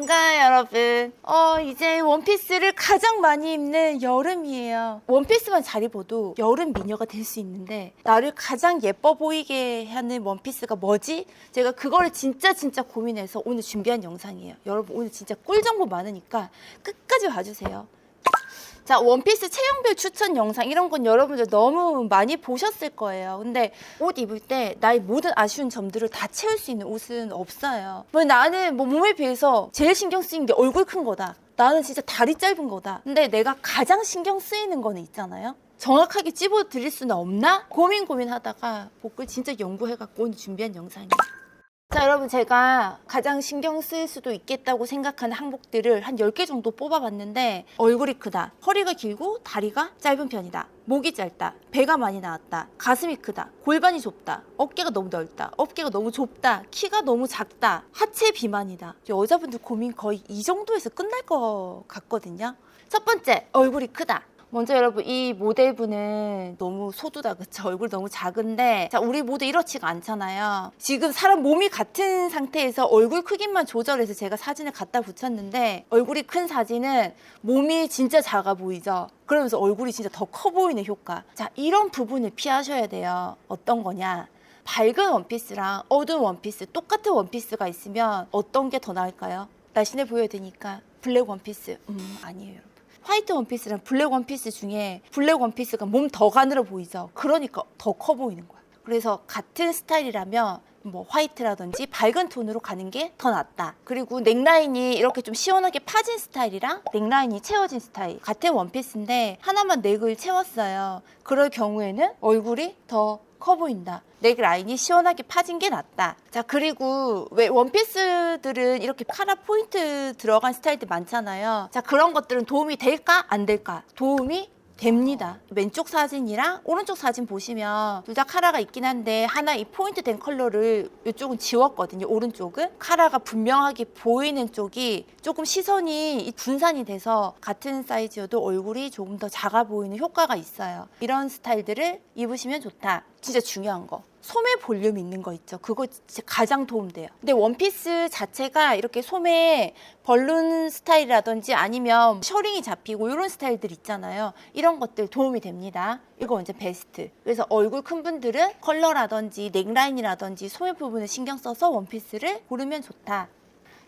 반가워요, 여러분. 어, 이제 원피스를 가장 많이 입는 여름이에요. 원피스만 잘 입어도 여름 미녀가 될 수 있는데, 나를 가장 예뻐 보이게 하는 원피스가 뭐지? 제가 그거를 진짜 진짜 고민해서 오늘 준비한 영상이에요. 여러분, 오늘 진짜 꿀 정보 많으니까 끝까지 봐주세요. 자, 원피스 체형별 추천 영상 이런 건 여러분들 너무 많이 보셨을 거예요. 근데 옷 입을 때 나의 모든 아쉬운 점들을 다 채울 수 있는 옷은 없어요. 뭐 나는 뭐 몸에 비해서 제일 신경 쓰이는 게 얼굴 큰 거다. 나는 진짜 다리 짧은 거다. 근데 내가 가장 신경 쓰이는 거는 있잖아요. 정확하게 찝어 드릴 수는 없나? 고민 고민하다가 복글 진짜 연구해갖고 오늘 준비한 영상이에요. 자, 여러분, 제가 가장 신경 쓸 수도 있겠다고 생각하는 항복들을 한 10개 정도 뽑아봤는데, 얼굴이 크다, 허리가 길고 다리가 짧은 편이다, 목이 짧다, 배가 많이 나왔다, 가슴이 크다, 골반이 좁다, 어깨가 너무 넓다, 어깨가 너무 좁다, 키가 너무 작다, 하체 비만이다. 여자분들 고민 거의 이 정도에서 끝날 것 같거든요. 첫 번째, 얼굴이 크다. 먼저 여러분 이 모델분은 너무 소두다 그쵸? 얼굴 너무 작은데 자 우리 모두 이렇지가 않잖아요. 지금 사람 몸이 같은 상태에서 얼굴 크기만 조절해서 제가 사진을 갖다 붙였는데 얼굴이 큰 사진은 몸이 진짜 작아 보이죠? 그러면서 얼굴이 진짜 더 커 보이는 효과. 자 이런 부분을 피하셔야 돼요. 어떤 거냐? 밝은 원피스랑 어두운 원피스 똑같은 원피스가 있으면 어떤 게 더 나을까요? 날씬해 보여야 되니까 블랙 원피스. 음 아니에요 화이트 원피스랑 블랙 원피스 중에 블랙 원피스가 몸 더 가늘어 보이죠. 그러니까 더 커 보이는 거야. 그래서 같은 스타일이라면 뭐 화이트라든지 밝은 톤으로 가는 게 더 낫다. 그리고 넥라인이 이렇게 좀 시원하게 파진 스타일이랑 넥라인이 채워진 스타일 같은 원피스인데 하나만 넥을 채웠어요. 그럴 경우에는 얼굴이 더 커 보인다. 넥 라인이 시원하게 파진 게 낫다. 자, 그리고 왜 원피스들은 이렇게 카라 포인트 들어간 스타일들 많잖아요. 자, 그런 것들은 도움이 될까? 안 될까? 도움이 됩니다. 왼쪽 사진이랑 오른쪽 사진 보시면 둘 다 카라가 있긴 한데 하나 이 포인트 된 컬러를 이쪽은 지웠거든요. 오른쪽은 카라가 분명하게 보이는 쪽이 조금 시선이 이 분산이 돼서 같은 사이즈여도 얼굴이 조금 더 작아 보이는 효과가 있어요. 이런 스타일들을 입으시면 좋다. 진짜 중요한 거. 소매 볼륨 있는 거 있죠. 그거 진짜 가장 도움돼요. 근데 원피스 자체가 이렇게 소매 벌룬 스타일이라든지 아니면 셔링이 잡히고 이런 스타일들 있잖아요. 이런 것들 도움이 됩니다. 이거 완전 베스트. 그래서 얼굴 큰 분들은 컬러라든지 넥라인이라든지 소매 부분을 신경 써서 원피스를 고르면 좋다.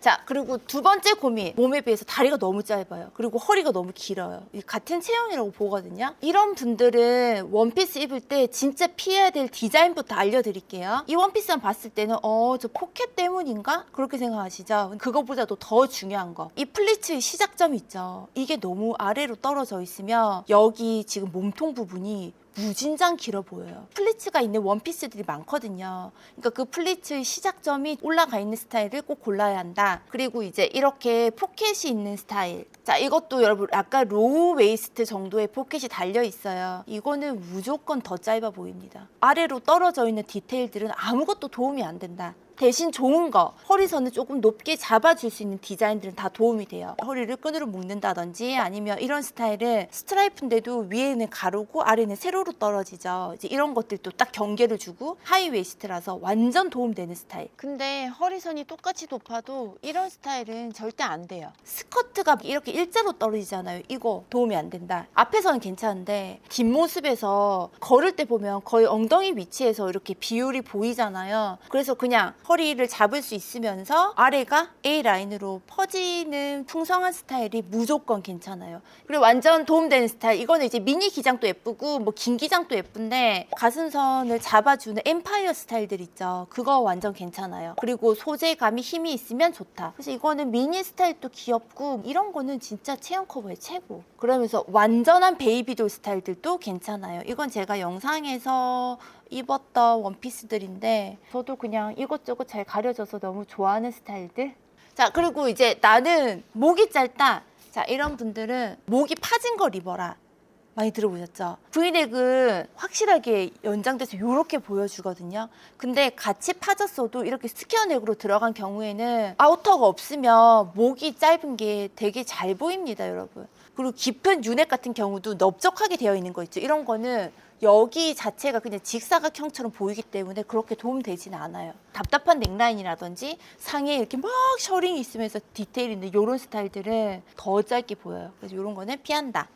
자, 그리고 두 번째 고민. 몸에 비해서 다리가 너무 짧아요. 그리고 허리가 너무 길어요. 이 같은 체형이라고 보거든요. 이런 분들은 원피스 입을 때 진짜 피해야 될 디자인부터 알려드릴게요. 이 원피스만 봤을 때는 어, 저 포켓 때문인가? 그렇게 생각하시죠? 그거보다도 더 중요한 거. 이 플리츠의 시작점이 있죠. 이게 너무 아래로 떨어져 있으면 여기 지금 몸통 부분이 무진장 길어 보여요. 플리츠가 있는 원피스들이 많거든요. 그러니까 그 플리츠의 시작점이 올라가 있는 스타일을 꼭 골라야 한다. 그리고 이제 이렇게 포켓이 있는 스타일. 자, 이것도 여러분 약간 로우 웨이스트 정도의 포켓이 달려 있어요. 이거는 무조건 더 짧아 보입니다. 아래로 떨어져 있는 디테일들은 아무것도 도움이 안 된다. 대신 좋은 거 허리선을 조금 높게 잡아줄 수 있는 디자인들은 다 도움이 돼요. 허리를 끈으로 묶는다든지 아니면 이런 스타일은 스트라이프인데도 위에는 가르고 아래는 세로로 떨어지죠. 이제 이런 것들도 딱 경계를 주고 하이 웨이스트라서 완전 도움되는 스타일. 근데 허리선이 똑같이 높아도 이런 스타일은 절대 안 돼요. 스커트가 이렇게 일자로 떨어지잖아요. 이거 도움이 안 된다. 앞에서는 괜찮은데 뒷모습에서 걸을 때 보면 거의 엉덩이 위치에서 이렇게 비율이 보이잖아요. 그래서 그냥 허리를 잡을 수 있으면서 아래가 A 라인으로 퍼지는 풍성한 스타일이 무조건 괜찮아요. 그리고 완전 도움되는 스타일. 이거는 이제 미니 기장도 예쁘고 뭐 긴 기장도 예쁜데 가슴선을 잡아주는 엠파이어 스타일들 있죠. 그거 완전 괜찮아요. 그리고 소재감이 힘이 있으면 좋다. 그래서 이거는 미니 스타일도 귀엽고 이런 거는 진짜 체형 커버에 최고. 그러면서 완전한 베이비돌 스타일들도 괜찮아요. 이건 제가 영상에서 입었던 원피스들인데 저도 그냥 이것저것 잘 가려져서 너무 좋아하는 스타일들. 자 그리고 이제 나는 목이 짧다. 자 이런 분들은 목이 파진 걸 입어라. 많이 들어보셨죠? 브이넥은 확실하게 연장돼서 이렇게 보여주거든요. 근데 같이 파졌어도 이렇게 스퀘어넥으로 들어간 경우에는 아우터가 없으면 목이 짧은 게 되게 잘 보입니다, 여러분. 그리고 깊은 유넥 같은 경우도 넓적하게 되어 있는 거 있죠. 이런 거는 여기 자체가 그냥 직사각형처럼 보이기 때문에 그렇게 도움되지는 않아요. 답답한 넥라인이라든지 상에 이렇게 막 셔링이 있으면서 디테일 있는 이런 스타일들은 더 짧게 보여요. 그래서 이런 거는 피한다.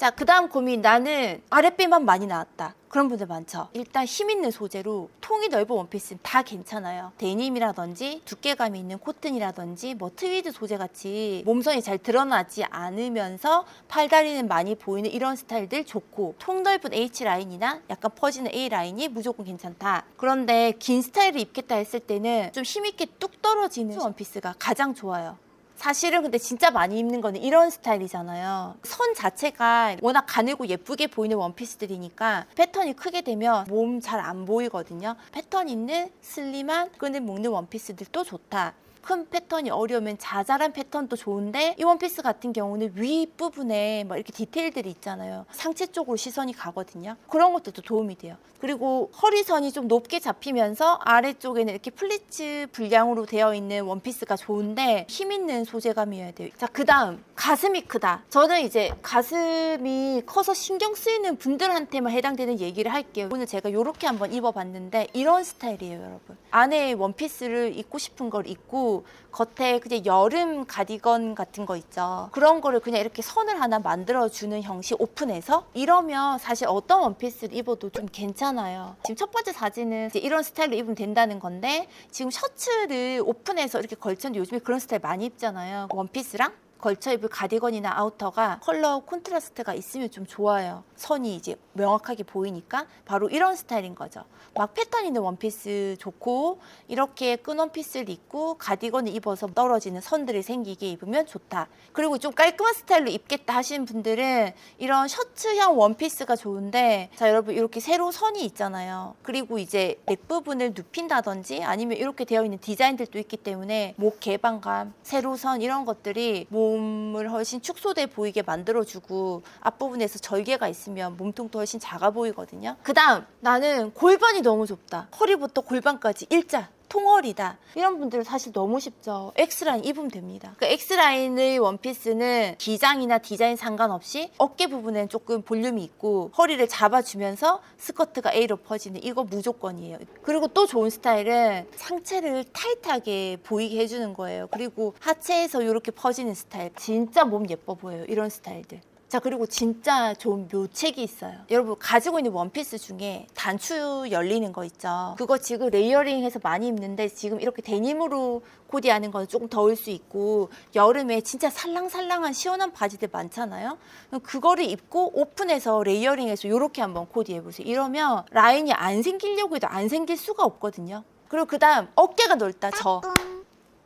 자, 그 다음 고민. 나는 아랫배만 많이 나왔다. 그런 분들 많죠. 일단 힘 있는 소재로 통이 넓은 원피스는 다 괜찮아요. 데님이라든지 두께감이 있는 코튼이라든지 뭐 트위드 소재 같이 몸선이 잘 드러나지 않으면서 팔다리는 많이 보이는 이런 스타일들 좋고 통 넓은 H 라인이나 약간 퍼지는 A 라인이 무조건 괜찮다. 그런데 긴 스타일을 입겠다 했을 때는 좀 힘 있게 뚝 떨어지는 원피스가 가장 좋아요. 사실은 근데 진짜 많이 입는 거는 이런 스타일이잖아요. 선 자체가 워낙 가늘고 예쁘게 보이는 원피스들이니까 패턴이 크게 되면 몸 잘 안 보이거든요. 패턴 있는 슬림한 끈을 묶는 원피스들도 좋다. 큰 패턴이 어려우면 자잘한 패턴도 좋은데 이 원피스 같은 경우는 윗부분에 막 이렇게 디테일들이 있잖아요. 상체 쪽으로 시선이 가거든요. 그런 것들도 도움이 돼요. 그리고 허리선이 좀 높게 잡히면서 아래쪽에는 이렇게 플리츠 분량으로 되어 있는 원피스가 좋은데 힘 있는 소재감이어야 돼요. 자, 그 다음 가슴이 크다. 저는 이제 가슴이 커서 신경 쓰이는 분들한테만 해당되는 얘기를 할게요. 오늘 제가 이렇게 한번 입어봤는데 이런 스타일이에요, 여러분. 안에 원피스를 입고 싶은 걸 입고 겉에 그냥 여름 가디건 같은 거 있죠. 그런 거를 그냥 이렇게 선을 하나 만들어주는 형식 오픈해서 이러면 사실 어떤 원피스를 입어도 좀 괜찮아요. 지금 첫 번째 사진은 이제 이런 스타일로 입으면 된다는 건데 지금 셔츠를 오픈해서 이렇게 걸쳤는데 요즘에 그런 스타일 많이 입잖아요. 원피스랑 걸쳐 입을 가디건이나 아우터가 컬러 콘트라스트가 있으면 좀 좋아요. 선이 이제 명확하게 보이니까 바로 이런 스타일인 거죠. 막 패턴 있는 원피스 좋고 이렇게 끈 원피스를 입고 가디건을 입어서 떨어지는 선들이 생기게 입으면 좋다. 그리고 좀 깔끔한 스타일로 입겠다 하시는 분들은 이런 셔츠형 원피스가 좋은데 자 여러분 이렇게 세로 선이 있잖아요. 그리고 이제 넥 부분을 눕힌다든지 아니면 이렇게 되어 있는 디자인들도 있기 때문에 목 개방감, 세로선 이런 것들이 몸을 훨씬 축소돼 보이게 만들어주고 앞부분에서 절개가 있으면 몸통도 훨씬 작아 보이거든요. 그 다음 나는 골반이 너무 좁다. 허리부터 골반까지 일자. 통허리다. 이런 분들은 사실 너무 쉽죠. X라인 입으면 됩니다. 그 X라인의 원피스는 기장이나 디자인 상관없이 어깨 부분엔 조금 볼륨이 있고 허리를 잡아주면서 스커트가 A로 퍼지는 이거 무조건이에요. 그리고 또 좋은 스타일은 상체를 타이트하게 보이게 해주는 거예요. 그리고 하체에서 이렇게 퍼지는 스타일. 진짜 몸 예뻐 보여요. 이런 스타일들. 자 그리고 진짜 좋은 묘책이 있어요. 여러분 가지고 있는 원피스 중에 단추 열리는 거 있죠? 그거 지금 레이어링해서 많이 입는데 지금 이렇게 데님으로 코디하는 건 조금 더울 수 있고 여름에 진짜 살랑살랑한 시원한 바지들 많잖아요? 그거를 입고 오픈해서 레이어링해서 이렇게 한번 코디해 보세요. 이러면 라인이 안 생기려고 해도 안 생길 수가 없거든요. 그리고 그 다음 어깨가 넓다 저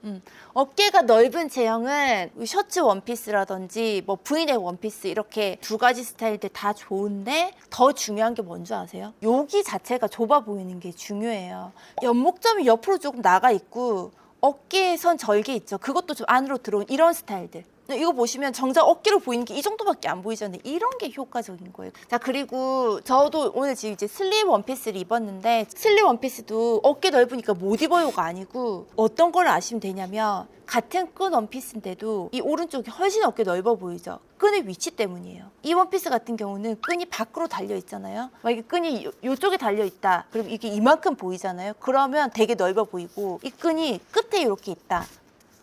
음, 어깨가 넓은 제형은 셔츠 원피스라든지 뭐 브이넥 원피스 이렇게 두 가지 스타일들 다 좋은데 더 중요한 게 뭔지 아세요? 여기 자체가 좁아 보이는 게 중요해요. 옆목점이 옆으로 조금 나가 있고 어깨에 선 절개 있죠. 그것도 좀 안으로 들어온 이런 스타일들. 이거 보시면 정작 어깨로 보이는 게 이 정도밖에 안 보이잖아요. 이런 게 효과적인 거예요. 자, 그리고 저도 오늘 지금 이제 슬립 원피스를 입었는데 슬립 원피스도 어깨 넓으니까 못 입어요가 아니고 어떤 걸 아시면 되냐면 같은 끈 원피스인데도 이 오른쪽이 훨씬 어깨 넓어 보이죠. 끈의 위치 때문이에요. 이 원피스 같은 경우는 끈이 밖으로 달려 있잖아요. 만약에 끈이 요, 요쪽에 달려 있다. 그럼 이게 이만큼 보이잖아요. 그러면 되게 넓어 보이고 이 끈이 끝에 이렇게 있다.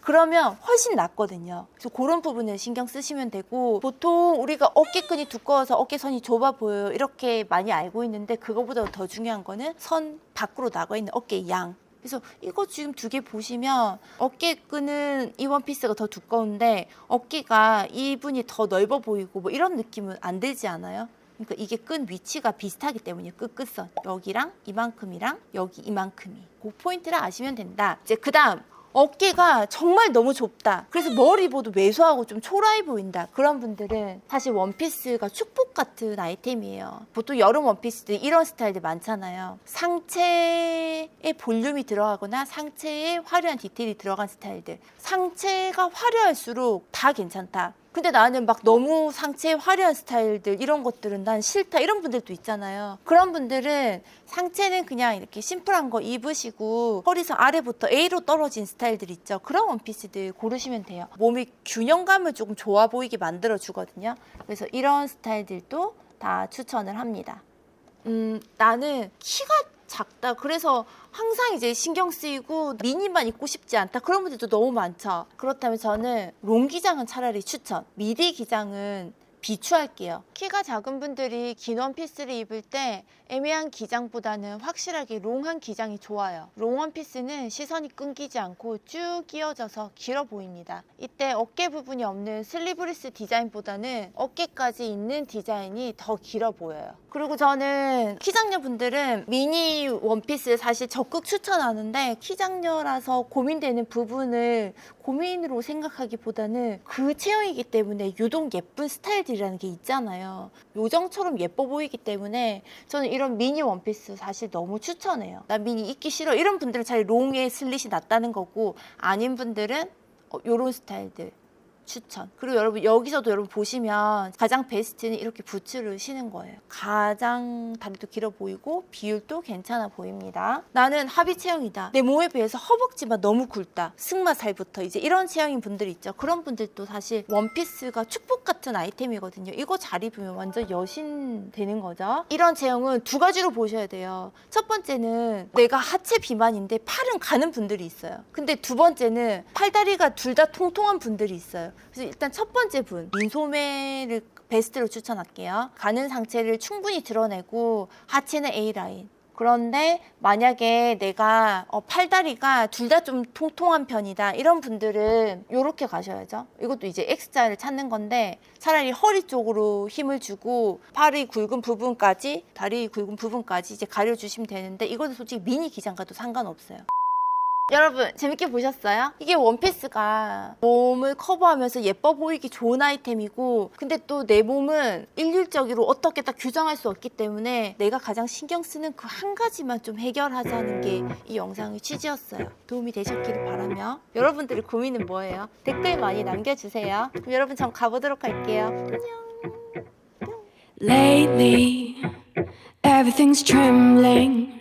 그러면 훨씬 낫거든요. 그래서 그런 부분을 신경 쓰시면 되고 보통 우리가 어깨끈이 두꺼워서 어깨선이 좁아 보여요. 이렇게 많이 알고 있는데 그거보다 더 중요한 거는 선 밖으로 나가 있는 어깨 양. 그래서 이거 지금 두 개 보시면 어깨끈은 이 원피스가 더 두꺼운데 어깨가 이분이 더 넓어 보이고 뭐 이런 느낌은 안 들지 않아요? 그러니까 이게 끈 위치가 비슷하기 때문이에요. 끝끝선 여기랑 이만큼이랑 여기 이만큼이 그 포인트를 아시면 된다. 이제 그 다음 어깨가 정말 너무 좁다. 그래서 뭘 입어도 왜소하고 좀 초라해 보인다. 그런 분들은 사실 원피스가 축복 같은 아이템이에요. 보통 여름 원피스들 이런 스타일들 많잖아요. 상체에 볼륨이 들어가거나 상체에 화려한 디테일이 들어간 스타일들. 상체가 화려할수록 다 괜찮다. 근데 나는 막 너무 상체에 화려한 스타일들 이런 것들은 난 싫다 이런 분들도 있잖아요. 그런 분들은 상체는 그냥 이렇게 심플한 거 입으시고 허리선 아래부터 A로 떨어진 스타일들 있죠. 그런 원피스들 고르시면 돼요. 몸이 균형감을 조금 좋아 보이게 만들어 주거든요. 그래서 이런 스타일들도 다 추천을 합니다. 음, 나는 키가 작다. 그래서 항상 이제 신경 쓰이고 미니만 입고 싶지 않다. 그런 분들도 너무 많죠. 그렇다면 저는 롱 기장은 차라리 추천. 미디 기장은 비추할게요. 키가 작은 분들이 긴 원피스를 입을 때 애매한 기장보다는 확실하게 롱한 기장이 좋아요. 롱 원피스는 시선이 끊기지 않고 쭉 끼어져서 길어 보입니다. 이때 어깨 부분이 없는 슬리브리스 디자인보다는 어깨까지 있는 디자인이 더 길어 보여요. 그리고 저는 키장녀 분들은 미니 원피스 사실 적극 추천하는데 키장녀라서 고민되는 부분을 고민으로 생각하기보다는 그 체형이기 때문에 유독 예쁜 스타일 들이라는 게 있잖아요. 요정처럼 예뻐 보이기 때문에 저는 이런 미니 원피스 사실 너무 추천해요. 나 미니 입기 싫어. 이런 분들은 차라리 롱의 슬릿이 낫다는 거고 아닌 분들은 어, 요런 스타일들 추천. 그리고 여러분 여기서도 여러분 보시면 가장 베스트는 이렇게 부츠를 신은 거예요. 가장 다리도 길어 보이고 비율도 괜찮아 보입니다. 나는 합의 체형이다. 내 몸에 비해서 허벅지만 너무 굵다. 승마살부터 이제 이런 체형인 분들 있죠. 그런 분들도 사실 원피스가 축복 같은 아이템이거든요. 이거 잘 입으면 완전 여신 되는 거죠. 이런 체형은 두 가지로 보셔야 돼요. 첫 번째는 내가 하체 비만인데 팔은 가는 분들이 있어요. 근데 두 번째는 팔다리가 둘 다 통통한 분들이 있어요. 그래서 일단 첫 번째 분 민소매를 베스트로 추천할게요. 가는 상체를 충분히 드러내고 하체는 A 라인. 그런데 만약에 내가 어, 팔다리가 둘 다 좀 통통한 편이다 이런 분들은 이렇게 가셔야죠. 이것도 이제 X자를 찾는 건데 차라리 허리 쪽으로 힘을 주고 팔이 굵은 부분까지 다리 굵은 부분까지 이제 가려주시면 되는데 이것도 솔직히 미니 기장과도 상관없어요. 여러분 재밌게 보셨어요? 이게 원피스가 몸을 커버하면서 예뻐 보이기 좋은 아이템이고 근데 또 내 몸은 일률적으로 어떻게 딱 규정할 수 없기 때문에 내가 가장 신경 쓰는 그 한 가지만 좀 해결하자는 게 이 영상의 취지였어요. 도움이 되셨기를 바라며 여러분들의 고민은 뭐예요? 댓글 많이 남겨주세요. 그럼 여러분 전 가보도록 할게요. 안녕. Lately, everything's trembling.